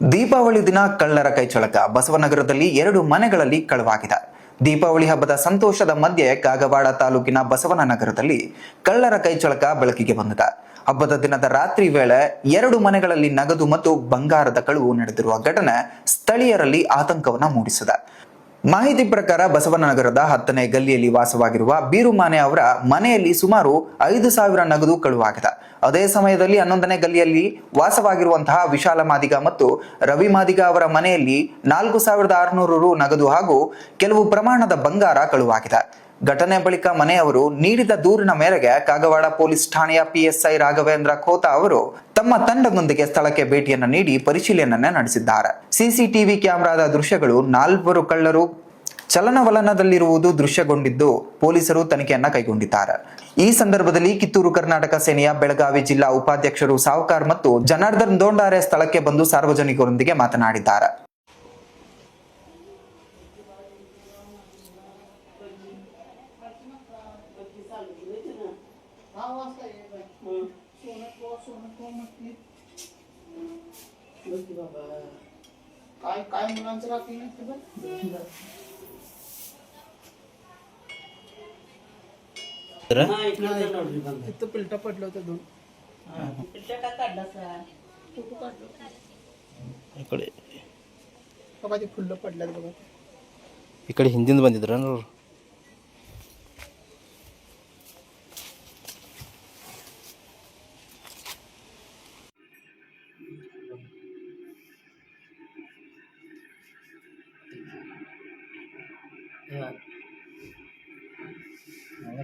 ದೀಪಾವಳಿ ದಿನ ಕಳ್ಳರ ಕೈಚಳಕ. ಬಸವನಗರದಲ್ಲಿ ಎರಡು ಮನೆಗಳಲ್ಲಿ ಕಳವಾಗಿದೆ. ದೀಪಾವಳಿ ಹಬ್ಬದ ಸಂತೋಷದ ಮಧ್ಯೆ ಕಾಗವಾಡ ತಾಲೂಕಿನ ಬಸವನ ನಗರದಲ್ಲಿ ಕಳ್ಳರ ಕೈಚಳಕ ಬೆಳಕಿಗೆ ಬಂದಿದೆ. ಹಬ್ಬದ ದಿನದ ರಾತ್ರಿ ವೇಳೆ ಎರಡು ಮನೆಗಳಲ್ಲಿ ನಗದು ಮತ್ತು ಬಂಗಾರದ ಕಳುವು ನಡೆದಿರುವ ಘಟನೆ ಸ್ಥಳೀಯರಲ್ಲಿ ಆತಂಕವನ್ನ ಮೂಡಿಸಿದೆ. ಮಾಹಿತಿ ಪ್ರಕಾರ ಬಸವನಗರದ ಹತ್ತನೇ ಗಲ್ಲಿಯಲ್ಲಿ ವಾಸವಾಗಿರುವ ಬೀರುಮಾನೆ ಅವರ ಮನೆಯಲ್ಲಿ ಸುಮಾರು ಐದು ಸಾವಿರ ನಗದು ಕಳುವಾಗಿದೆ. ಅದೇ ಸಮಯದಲ್ಲಿ ಹನ್ನೊಂದನೇ ಗಲ್ಲಿಯಲ್ಲಿ ವಾಸವಾಗಿರುವಂತಹ ವಿಶಾಲ ಮಾದಿಗ ಮತ್ತು ರವಿ ಮಾದಿಗ ಅವರ ಮನೆಯಲ್ಲಿ ನಾಲ್ಕು ಸಾವಿರದ ಆರುನೂರು ರು ನಗದು ಹಾಗೂ ಕೆಲವು ಪ್ರಮಾಣದ ಬಂಗಾರ ಕಳುವಾಗಿದೆ. ಘಟನೆ ಬಳಿಕ ಮನೆಯವರು ನೀಡಿದ ದೂರಿನ ಮೇರೆಗೆ ಕಾಗವಾಡ ಪೊಲೀಸ್ ಠಾಣೆಯ ಪಿಎಸ್ಐ ರಾಘವೇಂದ್ರ ಖೋತಾ ಅವರು ತಮ್ಮ ತಂಡದೊಂದಿಗೆ ಸ್ಥಳಕ್ಕೆ ಭೇಟಿಯನ್ನು ನೀಡಿ ಪರಿಶೀಲನೆ ನಡೆಸಿದ್ದಾರೆ. ಸಿಸಿಟಿವಿ ಕ್ಯಾಮೆರಾದ ದೃಶ್ಯಗಳು ನಾಲ್ವರು ಕಳ್ಳರು ಚಲನವಲನದಲ್ಲಿರುವುದು ದೃಶ್ಯಗೊಂಡಿದ್ದು ಪೊಲೀಸರು ತನಿಖೆಯನ್ನ ಕೈಗೊಂಡಿದ್ದಾರೆ ಈ ಸಂದರ್ಭದಲ್ಲಿ ಕಿತ್ತೂರು ಕರ್ನಾಟಕ ಸೇನೆಯ ಬೆಳಗಾವಿ ಜಿಲ್ಲಾ ಉಪಾಧ್ಯಕ್ಷರು ಸಾವುಕಾರ್ ಮತ್ತು ಜನಾರ್ದನ್ ದೋಂಡಾರೆ ಸ್ಥಳಕ್ಕೆ ಬಂದು ಸಾರ್ವಜನಿಕರೊಂದಿಗೆ ಮಾತನಾಡಿದ್ದಾರೆ बघ बाबा काय काय मुलांचं राहते ते बघ तिथं पिलटा पडलं होतं दोन कुठं काढलं ಈ ಕಡೆ बाबा ते फुल्लं पडल्यात बघा ಈ ಕಡೆ ಹಿಂದಿಂದ ಬಂದಿದ್ರ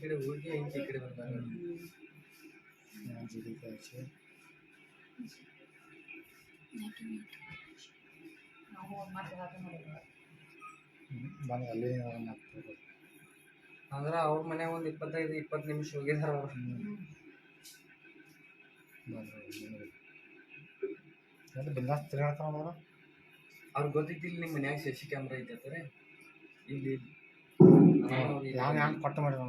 ಕಡೆ ಹೋಗಿ ಹಿಂಗೆ ಈ ಕಡೆ ಬಂದಾಗ ಅಂದ್ರೆ ಅವ್ರ ಮನ್ಯಾಗ ಒಂದು ಇಪ್ಪತ್ತೈದು ಇಪ್ಪತ್ತು ನಿಮಿಷ ಹೋಗಿದಾರ ಅವ್ರು ಅವ್ರಿಗೆ ಗೊತ್ತಿದ್ದಿಲ್ಲ ನಿಮ್ಮ ಮನ್ಯಾಗ ಸಿ ಸಿ ಕ್ಯಾಮ್ರಾ ಐತೆ ಇಲ್ಲಿ ಯಾವ ಹ್ಯಾಂಗೆ ಕೊಟ್ಟು ಮಾಡಿದ